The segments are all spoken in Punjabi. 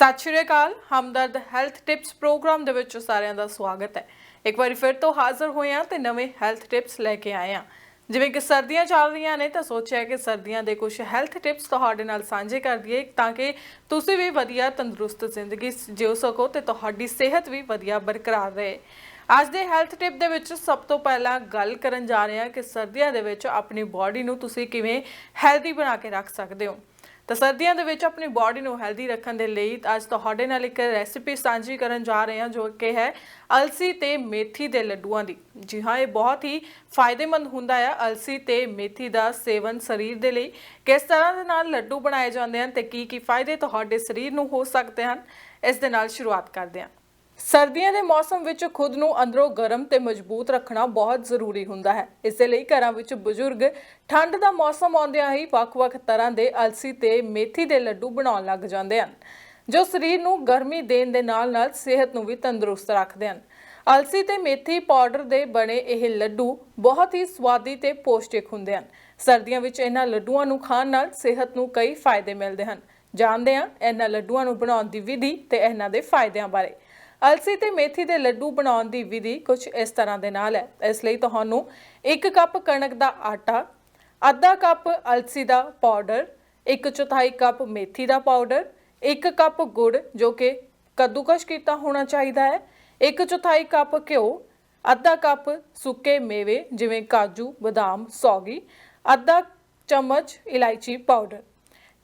ਸਤਿ ਸ਼੍ਰੀ ਅਕਾਲ, ਹਮਦਰਦ ਹੈਲਥ ਟਿਪਸ ਪ੍ਰੋਗਰਾਮ ਦੇ ਵਿੱਚ ਸਾਰਿਆਂ ਦਾ ਸਵਾਗਤ ਹੈ। ਇੱਕ ਵਾਰੀ ਫਿਰ ਤੋਂ ਹਾਜ਼ਰ ਹੋਏ ਹਾਂ ਤੇ ਨਵੇਂ ਹੈਲਥ ਟਿਪਸ ਲੈ ਕੇ ਆਏ ਹਾਂ। ਜਿਵੇਂ ਕਿ ਸਰਦੀਆਂ ਚੱਲ ਰਹੀਆਂ ਨੇ ਤਾਂ ਸੋਚਿਆ ਕਿ ਸਰਦੀਆਂ ਦੇ ਕੁਝ ਹੈਲਥ ਟਿਪਸ ਤੁਹਾਡੇ ਨਾਲ ਸਾਂਝੇ ਕਰ ਦਈਏ ਤਾਂ ਕਿ ਤੁਸੀਂ ਵੀ ਵਧੀਆ ਤੰਦਰੁਸਤ ਜ਼ਿੰਦਗੀ ਜਿਉ ਸਕੋ ਤੇ ਤੁਹਾਡੀ ਸਿਹਤ ਵੀ ਵਧੀਆ ਬਰਕਰਾਰ ਰਹੇ। ਅੱਜ ਦੇ ਹੈਲਥ ਟਿਪ ਦੇ ਵਿੱਚ ਸਭ ਤੋਂ ਪਹਿਲਾਂ ਗੱਲ ਕਰਨ ਜਾ ਰਹੇ ਹਾਂ ਕਿ ਸਰਦੀਆਂ ਦੇ ਵਿੱਚ ਆਪਣੀ ਬਾਡੀ ਨੂੰ ਤੁਸੀਂ ਕਿਵੇਂ ਹੈਲਦੀ ਬਣਾ ਕੇ ਰੱਖ ਸਕਦੇ ਹੋ। ਤਾਂ ਸਰਦੀਆਂ ਦੇ ਵਿੱਚ ਆਪਣੀ ਬਾਡੀ ਨੂੰ ਹੈਲਦੀ ਰੱਖਣ ਦੇ ਲਈ ਅੱਜ ਤੁਹਾਡੇ ਨਾਲ ਇੱਕ ਰੈਸਿਪੀ ਸਾਂਝੀ ਕਰਨ ਜਾ ਰਹੇ ਹਾਂ, ਜੋ ਕਿ ਹੈ ਅਲਸੀ ਤੇ ਮੇਥੀ ਦੇ ਲੱਡੂਆਂ ਦੀ। ਜੀ ਹਾਂ, ਇਹ ਬਹੁਤ ਹੀ ਫਾਇਦੇਮੰਦ ਹੁੰਦਾ ਹੈ ਅਲਸੀ ਤੇ ਮੇਥੀ ਦਾ ਸੇਵਨ ਸਰੀਰ ਦੇ ਲਈ। ਕਿਸ ਤਰ੍ਹਾਂ ਦੇ ਨਾਲ ਲੱਡੂ ਬਣਾਏ ਜਾਂਦੇ ਹਨ ਤੇ ਕੀ ਕੀ ਫਾਇਦੇ ਤੁਹਾਡੇ ਸਰੀਰ ਨੂੰ ਹੋ ਸਕਦੇ ਹਨ, ਇਸ ਦੇ ਨਾਲ ਸ਼ੁਰੂਆਤ ਕਰਦੇ ਹਾਂ। ਸਰਦੀਆਂ ਦੇ ਮੌਸਮ ਵਿੱਚ ਖੁਦ ਨੂੰ ਅੰਦਰੋਂ ਗਰਮ ਤੇ ਮਜ਼ਬੂਤ ਰੱਖਣਾ ਬਹੁਤ ਜ਼ਰੂਰੀ ਹੁੰਦਾ ਹੈ। ਇਸ ਲਈ ਘਰਾਂ ਵਿੱਚ ਬਜ਼ੁਰਗ ਠੰਡ ਦਾ ਮੌਸਮ ਆਉਂਦਿਆਂ ਹੀ ਵੱਖ-ਵੱਖ ਤਰ੍ਹਾਂ ਦੇ ਅਲਸੀ ਤੇ ਮੇਥੀ ਦੇ ਲੱਡੂ ਬਣਾਉਣ ਲੱਗ ਜਾਂਦੇ ਹਨ, ਜੋ ਸਰੀਰ ਨੂੰ ਗਰਮੀ ਦੇਣ ਦੇ ਨਾਲ-ਨਾਲ ਸਿਹਤ ਨੂੰ ਵੀ ਤੰਦਰੁਸਤ ਰੱਖਦੇ ਹਨ। ਅਲਸੀ ਤੇ ਮੇਥੀ ਪਾਊਡਰ ਦੇ ਬਣੇ ਇਹ ਲੱਡੂ ਬਹੁਤ ਹੀ ਸਵਾਦੀ ਤੇ ਪੌਸ਼ਟਿਕ ਹੁੰਦੇ ਹਨ। ਸਰਦੀਆਂ ਵਿੱਚ ਇਹਨਾਂ ਲੱਡੂਆਂ ਨੂੰ ਖਾਣ ਨਾਲ ਸਿਹਤ ਨੂੰ ਕਈ ਫਾਇਦੇ ਮਿਲਦੇ ਹਨ। ਜਾਣਦੇ ਹਾਂ ਇਹਨਾਂ ਲੱਡੂਆਂ ਨੂੰ ਬਣਾਉਣ ਦੀ ਵਿਧੀ ਤੇ ਇਹਨਾਂ ਦੇ ਫਾਇਦਿਆਂ ਬਾਰੇ। ਅਲਸੀ ਤੇ ਮੇਥੀ ਦੇ ਲੱਡੂ ਬਣਾਉਣ ਦੀ ਵਿਧੀ ਕੁਝ ਇਸ ਤਰ੍ਹਾਂ ਦੇ ਨਾਲ ਹੈ। ਇਸ ਲਈ ਤੁਹਾਨੂੰ 1 ਕੱਪ ਕਣਕ ਦਾ ਆਟਾ, ਅੱਧਾ ਕੱਪ ਅਲਸੀ ਦਾ ਪਾਊਡਰ 1 ਚੌਥਾਈ ਕੱਪ ਮੇਥੀ ਦਾ ਪਾਊਡਰ 1 ਕੱਪ ਗੁੜ, ਜੋ ਕਿ ਕੱਦੂਕਸ਼ ਕੀਤਾ ਹੋਣਾ ਚਾਹੀਦਾ ਹੈ। 1 ਚੌਥਾਈ ਕੱਪ ਘਿਓ, ਅੱਧਾ ਕੱਪ ਸੁੱਕੇ ਮੇਵੇ, ਜਿਵੇਂ ਕਾਜੂ, ਬਦਾਮ, ਸੌਗੀ, ਅੱਧਾ ਚਮਚ ਇਲਾਇਚੀ ਪਾਊਡਰ।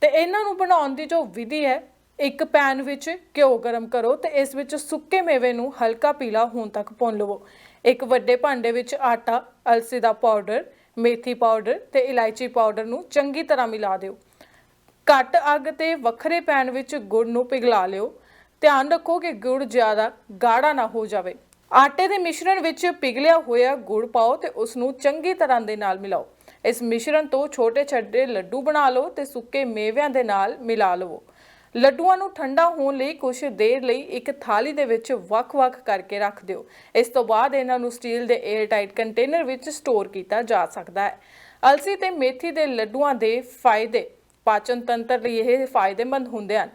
ਤੇ ਇਹਨਾਂ ਨੂੰ ਬਣਾਉਣ ਦੀ ਜੋ ਵਿਧੀ ਹੈ ਇੱਕ ਪੈਨ ਵਿੱਚ ਘਿਓ ਗਰਮ ਕਰੋ ਤੇ ਇਸ ਵਿੱਚ ਸੁੱਕੇ ਮੇਵੇ ਨੂੰ ਹਲਕਾ ਪੀਲਾ ਹੋਣ ਤੱਕ ਭੁੰਨ ਲਵੋ। ਇੱਕ ਵੱਡੇ ਭਾਂਡੇ ਵਿੱਚ ਆਟਾ, ਅਲਸੀ ਦਾ ਪਾਊਡਰ, ਮੇਥੀ ਪਾਊਡਰ ਤੇ ਇਲਾਇਚੀ ਪਾਊਡਰ ਨੂੰ ਚੰਗੀ ਤਰ੍ਹਾਂ ਮਿਲਾ ਦਿਓ। ਘੱਟ ਅੱਗ ਤੇ ਵੱਖਰੇ ਪੈਨ ਵਿੱਚ ਗੁੜ ਨੂੰ ਪਿਘਲਾ ਲਿਓ। ਧਿਆਨ ਰੱਖੋ ਕਿ ਗੁੜ ਜ਼ਿਆਦਾ ਗਾੜਾ ਨਾ ਹੋ ਜਾਵੇ। ਆਟੇ ਦੇ ਮਿਸ਼ਰਣ ਵਿੱਚ ਪਿਘਲਿਆ ਹੋਇਆ ਗੁੜ ਪਾਓ ਤੇ ਉਸ ਨੂੰ ਚੰਗੀ ਤਰ੍ਹਾਂ ਦੇ ਨਾਲ ਮਿਲਾਓ। ਇਸ ਮਿਸ਼ਰਣ ਤੋਂ ਛੋਟੇ ਛੱਡੇ ਲੱਡੂ ਬਣਾ ਲਓ ਤੇ ਸੁੱਕੇ ਮੇਵਿਆਂ ਦੇ ਨਾਲ ਮਿਲਾ ਲਵੋ। ਲੱਡੂਆਂ ਨੂੰ ਠੰਡਾ ਹੋਣ ਲਈ ਕੁਝ ਦੇਰ ਲਈ ਇੱਕ ਥਾਲੀ ਦੇ ਵਿੱਚ ਵੱਖ-ਵੱਖ ਕਰਕੇ ਰੱਖ ਦਿਓ। ਇਸ ਤੋਂ ਬਾਅਦ ਇਹਨਾਂ ਨੂੰ ਸਟੀਲ ਦੇ 에ਅਰ ਟਾਈਟ ਕੰਟੇਨਰ ਵਿੱਚ ਸਟੋਰ ਕੀਤਾ ਜਾ ਸਕਦਾ ਹੈ। ਅਲਸੀ ਤੇ ਮੇਥੀ ਦੇ ਲੱਡੂਆਂ ਦੇ ਫਾਇਦੇ ਪਾਚਨ ਤੰਤਰ ਲਈ ਇਹ ਫਾਇਦੇਮੰਦ ਹੁੰਦੇ ਹਨ।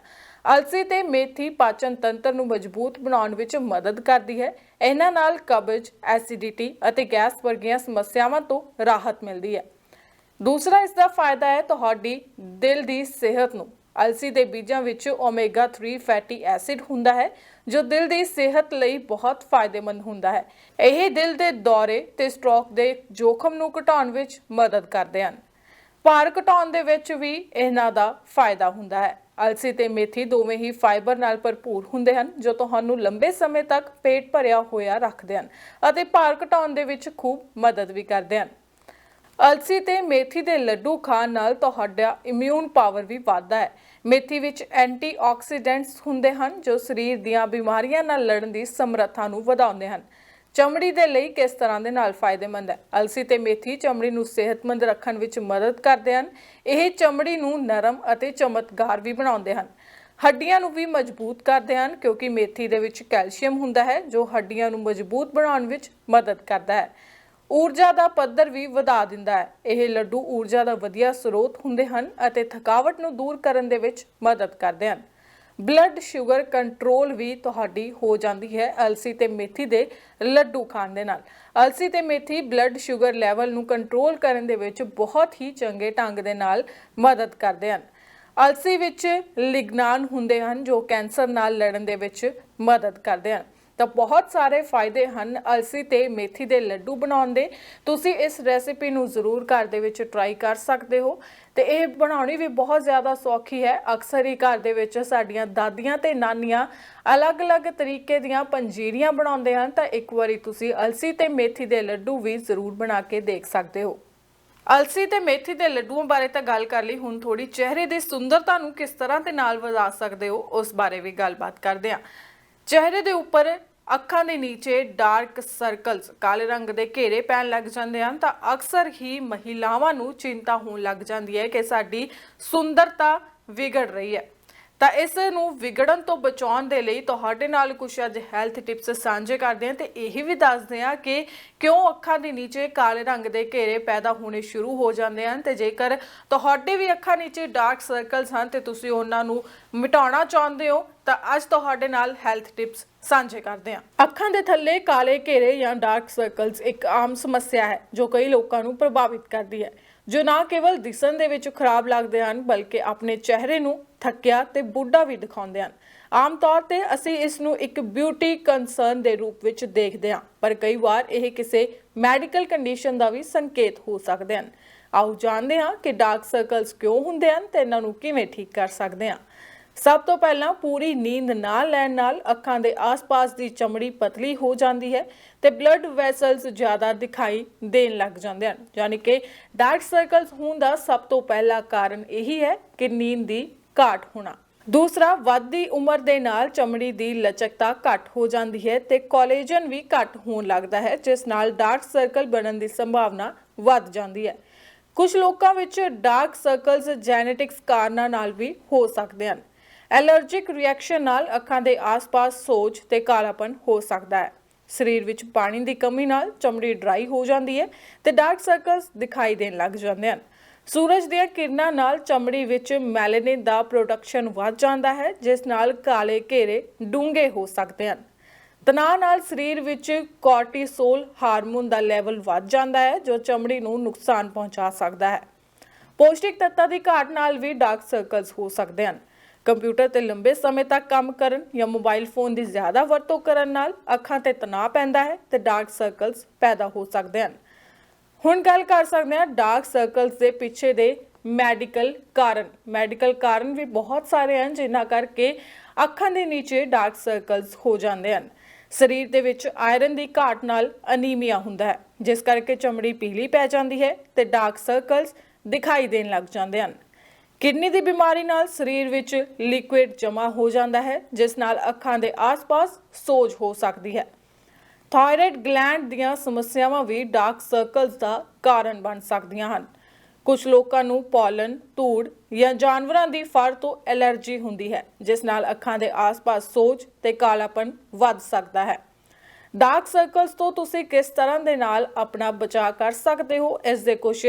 ਅਲਸੀ ਤੇ ਮੇਥੀ ਪਾਚਨ ਤੰਤਰ ਨੂੰ ਮਜ਼ਬੂਤ ਬਣਾਉਣ ਵਿੱਚ ਮਦਦ ਕਰਦੀ ਹੈ। ਇਹਨਾਂ ਨਾਲ ਕਬਜ਼, ਐਸਿਡਿਟੀ ਅਤੇ ਗੈਸ ਵਰਗੀਆਂ ਸਮੱਸਿਆਵਾਂ ਤੋਂ ਰਾਹਤ ਮਿਲਦੀ ਹੈ। ਦੂਸਰਾ ਇਸ ਦਾ ਫਾਇਦਾ ਹੈ ਤੁਹਾਡੀ ਦਿਲ ਦੀ ਸਿਹਤ ਨੂੰ। ਅਲਸੀ ਦੇ ਬੀਜਾਂ ਵਿੱਚ ਓਮੇਗਾ 3 ਫੈਟੀ ਐਸਿਡ ਹੁੰਦਾ ਹੈ, ਜੋ ਦਿਲ ਦੀ ਸਿਹਤ ਲਈ ਬਹੁਤ ਫਾਇਦੇਮੰਦ ਹੁੰਦਾ ਹੈ। ਇਹ ਦਿਲ ਦੇ ਦੌਰੇ ਤੇ ਸਟ੍ਰੋਕ ਦੇ ਜੋਖਮ ਨੂੰ ਘਟਾਉਣ ਵਿੱਚ ਮਦਦ ਕਰਦੇ ਹਨ। ਭਾਰ ਘਟਾਉਣ ਦੇ ਵਿੱਚ ਵੀ ਇਹਨਾਂ ਦਾ ਫਾਇਦਾ ਹੁੰਦਾ ਹੈ। ਅਲਸੀ ਤੇ ਮੇਥੀ ਦੋਵੇਂ ਹੀ ਫਾਈਬਰ ਨਾਲ ਭਰਪੂਰ ਹੁੰਦੇ ਹਨ, ਜੋ ਤੁਹਾਨੂੰ ਲੰਬੇ ਸਮੇਂ ਤੱਕ ਪੇਟ ਭਰਿਆ ਹੋਇਆ ਰੱਖਦੇ ਹਨ ਅਤੇ ਭਾਰ ਘਟਾਉਣ ਦੇ ਵਿੱਚ ਖੂਬ ਮਦਦ ਵੀ ਕਰਦੇ ਹਨ। ਅਲਸੀ ਤੇ ਮੇਥੀ ਦੇ ਲੱਡੂ ਖਾਣ ਨਾਲ ਤੁਹਾਡਾ ਇਮਿਊਨ ਪਾਵਰ ਵੀ ਵੱਧਦਾ ਹੈ। ਮੇਥੀ ਵਿੱਚ ਐਂਟੀਆਕਸੀਡੈਂਟਸ ਹੁੰਦੇ ਹਨ, ਜੋ ਸਰੀਰ ਦੀਆਂ ਬਿਮਾਰੀਆਂ ਨਾਲ ਲੜਨ ਦੀ ਸਮਰੱਥਾ ਨੂੰ ਵਧਾਉਂਦੇ ਹਨ। ਚਮੜੀ ਦੇ ਲਈ ਕਿਸ ਤਰ੍ਹਾਂ ਦੇ ਨਾਲ ਫਾਇਦੇਮੰਦ ਹੈ? ਅਲਸੀ ਤੇ ਮੇਥੀ ਚਮੜੀ ਨੂੰ ਸਿਹਤਮੰਦ ਰੱਖਣ ਵਿੱਚ ਮਦਦ ਕਰਦੇ ਹਨ। ਇਹ ਚਮੜੀ ਨੂੰ ਨਰਮ ਅਤੇ ਚਮਤਕਾਰ ਵੀ ਬਣਾਉਂਦੇ ਹਨ। ਹੱਡੀਆਂ ਨੂੰ ਵੀ ਮਜ਼ਬੂਤ ਕਰਦੇ ਹਨ, ਕਿਉਂਕਿ ਮੇਥੀ ਦੇ ਵਿੱਚ ਕੈਲਸ਼ੀਅਮ ਹੁੰਦਾ ਹੈ, ਜੋ ਹੱਡੀਆਂ ਨੂੰ ਮਜ਼ਬੂਤ ਬਣਾਉਣ ਵਿੱਚ ਮਦਦ ਕਰਦਾ ਹੈ। ਊਰਜਾ ਦਾ ਪੱਧਰ ਵੀ ਵਧਾ ਦਿੰਦਾ ਹੈ। ਇਹ ਲੱਡੂ ਊਰਜਾ ਦਾ ਵਧੀਆ ਸਰੋਤ ਹੁੰਦੇ ਹਨ ਅਤੇ ਥਕਾਵਟ ਨੂੰ ਦੂਰ ਕਰਨ ਦੇ ਵਿੱਚ ਮਦਦ ਕਰਦੇ ਹਨ। ਬਲੱਡ ਸ਼ੂਗਰ ਕੰਟਰੋਲ ਵੀ ਤੁਹਾਡੀ ਹੋ ਜਾਂਦੀ ਹੈ ਅਲਸੀ ਤੇ ਮੇਥੀ ਦੇ ਲੱਡੂ ਖਾਣ ਦੇ ਨਾਲ। ਅਲਸੀ ਤੇ ਮੇਥੀ ਬਲੱਡ ਸ਼ੂਗਰ ਲੈਵਲ ਨੂੰ ਕੰਟਰੋਲ ਕਰਨ ਦੇ ਵਿੱਚ ਬਹੁਤ ਹੀ ਚੰਗੇ ਢੰਗ ਦੇ ਨਾਲ ਮਦਦ ਕਰਦੇ ਹਨ। ਅਲਸੀ ਵਿੱਚ ਲਿਗਨਾਨ ਹੁੰਦੇ ਹਨ ਜੋ ਕੈਂਸਰ ਨਾਲ ਲੜਨ ਦੇ ਵਿੱਚ ਮਦਦ ਕਰਦੇ ਹਨ। ਤਾਂ ਬਹੁਤ ਸਾਰੇ ਫਾਇਦੇ ਹਨ ਅਲਸੀ ਤੇ ਮੇਥੀ ਦੇ ਲੱਡੂ ਬਣਾਉਣ ਦੇ। ਤੁਸੀਂ ਇਸ ਰੈਸਿਪੀ ਨੂੰ ਜ਼ਰੂਰ ਘਰ ਦੇ ਵਿੱਚ ਟਰਾਈ ਕਰ ਸਕਦੇ ਹੋ ਤੇ ਇਹ ਬਣਾਉਣੀ ਵੀ ਬਹੁਤ ਜ਼ਿਆਦਾ ਸੌਖੀ ਹੈ। ਅਕਸਰ ਹੀ ਘਰ ਦੇ ਵਿੱਚ ਸਾਡੀਆਂ ਦਾਦੀਆਂ ਤੇ ਨਾਨੀਆਂ ਅਲੱਗ-ਅਲੱਗ ਤਰੀਕੇ ਦੀਆਂ ਪੰਜੀਰੀਆਂ ਬਣਾਉਂਦੇ ਹਨ ਤਾਂ ਇੱਕ ਵਾਰੀ ਤੁਸੀਂ ਅਲਸੀ ਤੇ ਮੇਥੀ ਦੇ ਲੱਡੂ ਵੀ ਜ਼ਰੂਰ ਬਣਾ ਕੇ ਦੇਖ ਸਕਦੇ ਹੋ। ਅਲਸੀ ਤੇ ਮੇਥੀ ਦੇ ਲੱਡੂਆਂ ਬਾਰੇ ਤਾਂ ਗੱਲ ਕਰ ਲਈ। ਹੁਣ ਥੋੜੀ ਚਿਹਰੇ ਦੀ ਸੁੰਦਰਤਾ ਨੂੰ ਕਿਸ ਤਰ੍ਹਾਂ ਦੇ ਨਾਲ ਵਧਾ ਸਕਦੇ ਹੋ, ਉਸ ਬਾਰੇ ਵੀ ਗੱਲਬਾਤ ਕਰਦੇ ਹਾਂ। ਚਿਹਰੇ ਦੇ ਉੱਪਰ ਅੱਖਾਂ ਦੇ ਨੀਚੇ ਡਾਰਕ ਸਰਕਲਸ ਕਾਲੇ ਰੰਗ ਦੇ ਘੇਰੇ ਪੈਣ ਲੱਗ ਜਾਂਦੇ ਹਨ, ਤਾਂ ਅਕਸਰ ਹੀ ਮਹਿਲਾਵਾਂ ਨੂੰ ਚਿੰਤਾ ਹੋਣ ਲੱਗ ਜਾਂਦੀ ਹੈ ਕਿ ਸਾਡੀ ਸੁੰਦਰਤਾ ਵਿਗੜ ਰਹੀ ਹੈ। ਤਾਂ ਇਸ ਨੂੰ ਵਿਗੜਨ ਤੋਂ ਬਚਾਉਣ ਦੇ ਲਈ ਤੁਹਾਡੇ ਨਾਲ ਕੁਝ ਅੱਜ ਹੈਲਥ ਟਿਪਸ ਸਾਂਝੇ ਕਰਦੇ ਹਾਂ ਤੇ ਇਹ ਵੀ ਦੱਸਦੇ ਹਾਂ ਕਿ ਕਿਉਂ ਅੱਖਾਂ ਦੇ ਨੀਚੇ ਕਾਲੇ ਰੰਗ ਦੇ ਘੇਰੇ ਪੈਦਾ ਹੋਣੇ ਸ਼ੁਰੂ ਹੋ ਜਾਂਦੇ ਹਨ ਤੇ ਜੇਕਰ ਤੁਹਾਡੇ ਵੀ ਅੱਖਾਂ ਨੀਚੇ ਡਾਰਕ ਸਰਕਲਸ ਹਨ ਤੇ ਤੁਸੀਂ ਉਹਨਾਂ ਨੂੰ ਮਿਟਾਉਣਾ ਚਾਹੁੰਦੇ ਹੋ, ਤਾਂ ਅੱਜ ਤੁਹਾਡੇ ਨਾਲ ਹੈਲਥ ਟਿਪਸ ਸਾਂਝੇ ਕਰਦੇ ਹਾਂ। ਅੱਖਾਂ ਦੇ ਥੱਲੇ ਕਾਲੇ ਘੇਰੇ ਜਾਂ ਡਾਰਕ ਸਰਕਲਸ ਇੱਕ ਆਮ ਸਮੱਸਿਆ ਹੈ, ਜੋ ਕਈ ਲੋਕਾਂ ਨੂੰ ਪ੍ਰਭਾਵਿਤ ਕਰਦੀ ਹੈ। ਜੋ ਨਾ ਕੇਵਲ ਦਿਸਣ ਦੇ ਵਿੱਚ ਖਰਾਬ ਲੱਗਦੇ ਹਨ, ਬਲਕਿ ਆਪਣੇ ਚਿਹਰੇ ਨੂੰ ਥੱਕਿਆ ਤੇ ਬੁੱਢਾ ਵੀ ਦਿਖਾਉਂਦੇ ਹਨ। ਆਮ ਤੌਰ ਤੇ ਅਸੀਂ ਇਸ ਨੂੰ ਇੱਕ ਬਿਊਟੀ ਕੰਸਰਨ ਦੇ ਰੂਪ ਵਿੱਚ ਦੇਖਦੇ ਹਾਂ, ਪਰ ਕਈ ਵਾਰ ਇਹ ਕਿਸੇ ਮੈਡੀਕਲ ਕੰਡੀਸ਼ਨ ਦਾ ਵੀ ਸੰਕੇਤ ਹੋ ਸਕਦੇ ਹਨ। ਆਓ ਜਾਣਦੇ ਹਾਂ ਕਿ ਡਾਰਕ ਸਰਕਲਸ ਕਿਉਂ ਹੁੰਦੇ ਹਨ ਤੇ ਇਹਨਾਂ ਨੂੰ ਕਿਵੇਂ ਠੀਕ ਕਰ ਸਕਦੇ ਹਾਂ। ਸਭ ਤੋਂ ਪਹਿਲਾਂ ਪੂਰੀ ਨੀਂਦ ਨਾ ਲੈਣ ਨਾਲ ਅੱਖਾਂ ਦੇ ਆਸ-ਪਾਸ ਦੀ ਚਮੜੀ ਪਤਲੀ ਹੋ ਜਾਂਦੀ ਹੈ ਤੇ ਬਲੱਡ ਵੈਸਲਸ ਜ਼ਿਆਦਾ ਦਿਖਾਈ ਦੇਣ ਲੱਗ ਜਾਂਦੇ ਹਨ। ਯਾਨੀ ਕਿ ਡਾਰਕ ਸਰਕਲਸ ਹੋਣ ਦਾ ਸਭ ਤੋਂ ਪਹਿਲਾ ਕਾਰਨ ਇਹੀ ਹੈ ਕਿ ਨੀਂਦ ਦੀ ਘਾਟ ਹੋਣਾ। ਦੂਸਰਾ, ਵੱਧਦੀ ਉਮਰ ਦੇ ਨਾਲ ਚਮੜੀ ਦੀ ਲਚਕਤਾ ਘੱਟ ਹੋ ਜਾਂਦੀ ਹੈ ਤੇ ਕੋਲੇਜਨ ਵੀ ਘੱਟ ਹੋਣ ਲੱਗਦਾ ਹੈ, ਜਿਸ ਨਾਲ ਡਾਰਕ ਸਰਕਲ ਬਣਨ ਦੀ ਸੰਭਾਵਨਾ ਵੱਧ ਜਾਂਦੀ ਹੈ। ਕੁਝ ਲੋਕਾਂ ਵਿੱਚ ਡਾਰਕ ਸਰਕਲਸ ਜੈਨੇਟਿਕਸ ਕਾਰਨਾਂ ਨਾਲ ਵੀ ਹੋ ਸਕਦੇ ਹਨ। ਐਲਰਜਿਕ ਰਿਐਕਸ਼ਨ ਨਾਲ ਅੱਖਾਂ ਦੇ ਆਸ-ਪਾਸ ਸੋਜ ਤੇ ਕਾਲਾਪਨ ਹੋ ਸਕਦਾ ਹੈ। ਸਰੀਰ ਵਿੱਚ ਪਾਣੀ ਦੀ ਕਮੀ ਨਾਲ ਚਮੜੀ ਡਰਾਈ ਹੋ ਜਾਂਦੀ ਹੈ ਤੇ ਡਾਰਕ ਸਰਕਲਸ ਦਿਖਾਈ ਦੇਣ ਲੱਗ ਜਾਂਦੇ ਹਨ। ਸੂਰਜ ਦੀਆਂ ਕਿਰਨਾਂ ਨਾਲ ਚਮੜੀ ਵਿੱਚ ਮੈਲੇਨਿਨ ਦਾ ਪ੍ਰੋਡਕਸ਼ਨ ਵੱਧ ਜਾਂਦਾ ਹੈ, ਜਿਸ ਨਾਲ ਕਾਲੇ ਘੇਰੇ ਡੂੰਘੇ ਹੋ ਸਕਦੇ ਹਨ। ਤਣਾਅ ਨਾਲ ਸਰੀਰ ਵਿੱਚ ਕੋਰਟੀਸੋਲ ਹਾਰਮੋਨ ਦਾ ਲੈਵਲ ਵੱਧ ਜਾਂਦਾ ਹੈ, ਜੋ ਚਮੜੀ ਨੂੰ ਨੁਕਸਾਨ ਪਹੁੰਚਾ ਸਕਦਾ ਹੈ। ਪੌਸ਼ਟਿਕ ਤੱਤਾਂ ਦੀ ਘਾਟ ਨਾਲ ਵੀ ਡਾਰਕ ਸਰਕਲਸ ਹੋ ਸਕਦੇ ਹਨ। ਕੰਪਿਊਟਰ ਤੇ ਲੰਬੇ ਸਮੇਂ ਤੱਕ ਕੰਮ ਕਰਨ ਜਾਂ ਮੋਬਾਈਲ ਫੋਨ ਦੀ ਜ਼ਿਆਦਾ ਵਰਤੋਂ ਕਰਨ ਨਾਲ ਅੱਖਾਂ ਤੇ ਤਣਾਅ ਪੈਂਦਾ ਹੈ ਤੇ ਡਾਰਕ ਸਰਕਲਸ ਪੈਦਾ ਹੋ ਸਕਦੇ ਹਨ। ਹੁਣ ਗੱਲ ਕਰ ਸਕਦੇ ਹਾਂ ਡਾਰਕ ਸਰਕਲਸ ਦੇ ਪਿੱਛੇ ਦੇ ਮੈਡੀਕਲ ਕਾਰਨ। ਮੈਡੀਕਲ ਕਾਰਨ ਵੀ ਬਹੁਤ ਸਾਰੇ ਹਨ ਜਿਨ੍ਹਾਂ ਕਰਕੇ ਅੱਖਾਂ ਦੇ ਨੀਚੇ ਡਾਰਕ ਸਰਕਲਸ ਹੋ ਜਾਂਦੇ ਹਨ। ਸਰੀਰ ਦੇ ਵਿੱਚ ਆਇਰਨ ਦੀ ਘਾਟ ਨਾਲ ਅਨੀਮੀਆ ਹੁੰਦਾ ਹੈ, ਜਿਸ ਕਰਕੇ ਚਮੜੀ ਪੀਲੀ ਪੈ ਜਾਂਦੀ ਹੈ ਤੇ ਡਾਰਕ ਸਰਕਲਸ ਦਿਖਾਈ ਦੇਣ ਲੱਗ ਜਾਂਦੇ ਹਨ। ਕਿਡਨੀ ਦੀ ਬਿਮਾਰੀ ਨਾਲ ਸਰੀਰ ਵਿੱਚ ਲਿਕੁਇਡ ਜਮ੍ਹਾਂ ਹੋ ਜਾਂਦਾ ਹੈ ਜਿਸ ਨਾਲ ਅੱਖਾਂ ਦੇ ਆਸ-ਪਾਸ ਸੋਜ ਹੋ ਸਕਦੀ ਹੈ। ਥਾਇਰਾਇਡ ਗਲੈਂਡ ਦੀਆਂ ਸਮੱਸਿਆਵਾਂ ਵੀ ਡਾਰਕ ਸਰਕਲਸ ਦਾ ਕਾਰਨ ਬਣ ਸਕਦੀਆਂ ਹਨ। ਕੁਝ ਲੋਕਾਂ ਨੂੰ ਪੋਲਨ, ਧੂੜ ਜਾਂ ਜਾਨਵਰਾਂ ਦੀ ਫਰ ਤੋਂ ਐਲਰਜੀ ਹੁੰਦੀ ਹੈ ਜਿਸ ਨਾਲ ਅੱਖਾਂ ਦੇ ਆਸ-ਪਾਸ ਸੋਜ ਤੇ ਕਾਲਾਪਨ ਵੱਧ ਸਕਦਾ ਹੈ। ਡਾਰਕ ਸਰਕਲਸ ਤੋਂ ਤੁਸੀਂ ਕਿਸ ਤਰ੍ਹਾਂ ਦੇ ਨਾਲ ਆਪਣਾ ਬਚਾਅ ਕਰ ਸਕਦੇ ਹੋ? ਇਸ ਦੇ ਕੁਝ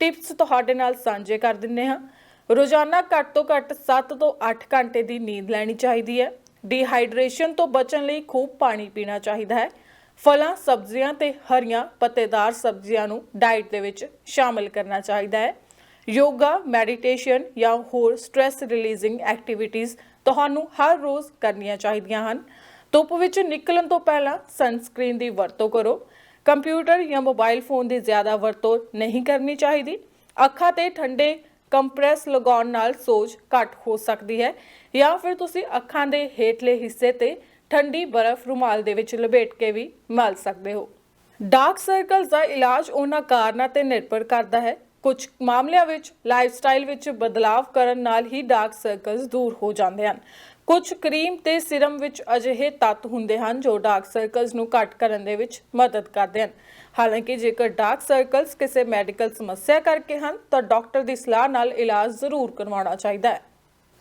ਟਿਪਸ ਤੁਹਾਡੇ ਨਾਲ ਸਾਂਝੇ ਕਰ ਦਿੰਨੇ ਹਾਂ। ਰੋਜ਼ਾਨਾ ਘੱਟ ਤੋਂ ਘੱਟ 7 ਤੋਂ 8 ਘੰਟੇ ਦੀ ਨੀਂਦ ਲੈਣੀ ਚਾਹੀਦੀ ਹੈ। ਡੀਹਾਈਡਰੇਸ਼ਨ ਤੋਂ ਬਚਣ ਲਈ ਖੂਬ ਪਾਣੀ ਪੀਣਾ ਚਾਹੀਦਾ ਹੈ। ਫਲਾਂ, ਸਬਜ਼ੀਆਂ ਤੇ ਹਰੀਆਂ, ਪੱਤੇਦਾਰ ਸਬਜ਼ੀਆਂ ਨੂੰ ਡਾਈਟ ਦੇ ਵਿੱਚ ਸ਼ਾਮਿਲ ਕਰਨਾ ਚਾਹੀਦਾ ਹੈ। ਯੋਗਾ ਮੈਡੀਟੇਸ਼ਨ ਜਾਂ ਹੋਰ ਸਟ੍ਰੈਸ ਰਿਲੀਜ਼ਿੰਗ ਐਕਟੀਵਿਟੀਜ਼ ਤੁਹਾਨੂੰ ਹਰ ਰੋਜ਼ ਕਰਨੀਆਂ ਚਾਹੀਦੀਆਂ ਹਨ। ਧੁੱਪ ਵਿੱਚ ਨਿਕਲਣ ਤੋਂ ਪਹਿਲਾਂ ਸਨਸਕ੍ਰੀਨ ਦੀ ਵਰਤੋਂ ਕਰੋ। ਕੰਪਿਊਟਰ ਜਾਂ ਮੋਬਾਈਲ ਫੋਨ ਦੀ ਜ਼ਿਆਦਾ ਵਰਤੋਂ ਨਹੀਂ ਕਰਨੀ ਚਾਹੀਦੀ। ਅੱਖਾਂ ਤੇ ਠੰਡੇ ਕੰਪਰੈਸ ਲਗਾਉਣ ਨਾਲ ਸੋਜ ਘੱਟ ਹੋ ਸਕਦੀ ਹੈ ਜਾਂ ਫਿਰ ਤੁਸੀਂ ਅੱਖਾਂ ਦੇ ਹੇਠਲੇ ਹਿੱਸੇ ਤੇ ਠੰਡੀ ਬਰਫ਼ ਰੁਮਾਲ ਦੇ ਵਿੱਚ ਲਪੇਟ ਕੇ ਵੀ ਮਲ ਸਕਦੇ ਹੋ। ਡਾਰਕ ਸਰਕਲਸ ਦਾ ਇਲਾਜ ਉਹਨਾਂ ਕਾਰਨਾਂ ਤੇ ਨਿਰਭਰ ਕਰਦਾ ਹੈ ਕੁਝ ਮਾਮਲਿਆਂ ਵਿੱਚ ਲਾਈਫਸਟਾਈਲ ਵਿੱਚ ਬਦਲਾਵ ਕਰਨ ਨਾਲ ਹੀ ਡਾਰਕ ਸਰਕਲਸ ਦੂਰ ਹੋ ਜਾਂਦੇ ਹਨ। ਕੁਝ ਕਰੀਮ ਤੇ ਸਿਰਮ ਵਿੱਚ ਅਜਿਹੇ ਤੱਤ ਹੁੰਦੇ ਹਨ ਜੋ ਡਾਰਕ ਸਰਕਲਸ ਨੂੰ ਘੱਟ ਕਰਨ ਦੇ ਵਿੱਚ ਮਦਦ ਕਰਦੇ ਹਨ। ਹਾਲਾਂਕਿ ਜੇਕਰ ਡਾਰਕ ਸਰਕਲਸ ਕਿਸੇ ਮੈਡੀਕਲ ਸਮੱਸਿਆ ਕਰਕੇ ਹਨ, ਤਾਂ ਡਾਕਟਰ ਦੀ ਸਲਾਹ ਨਾਲ ਇਲਾਜ ਜ਼ਰੂਰ ਕਰਵਾਉਣਾ ਚਾਹੀਦਾ ਹੈ।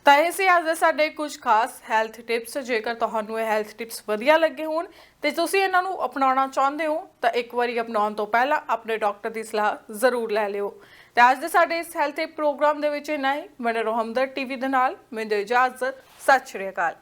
ਤਾਂ ਇਹ ਸੀ ਅੱਜ ਦੇ ਸਾਡੇ ਕੁਝ ਖਾਸ ਹੈਲਥ ਟਿਪਸ ਜੇਕਰ ਤੁਹਾਨੂੰ ਇਹ ਹੈਲਥ ਟਿਪਸ ਵਧੀਆ ਲੱਗੇ ਹੋਣ ਤੇ ਤੁਸੀਂ ਇਹਨਾਂ ਨੂੰ ਅਪਣਾਉਣਾ ਚਾਹੁੰਦੇ ਹੋ, ਤਾਂ ਇੱਕ ਵਾਰੀ ਅਪਣਾਉਣ ਤੋਂ ਪਹਿਲਾਂ ਆਪਣੇ ਡਾਕਟਰ ਦੀ ਸਲਾਹ ਜ਼ਰੂਰ ਲੈ ਲਿਓ। ਤੇ ਅੱਜ ਦੇ ਸਾਡੇ ਇਸ ਹੈਲਥ ਟਿਪ ਪ੍ਰੋਗਰਾਮ ਦੇ ਵਿੱਚ ਇੰਨਾ ਹੀ। ਮੈਂ ਰਹਮਦਰ ਟੀਵੀ ਦੇ ਨਾਲ ਮੈਨੂੰ ਇਜਾਜ਼ਤ ਸਤਿ ਸ਼੍ਰੀ ਅਕਾਲ।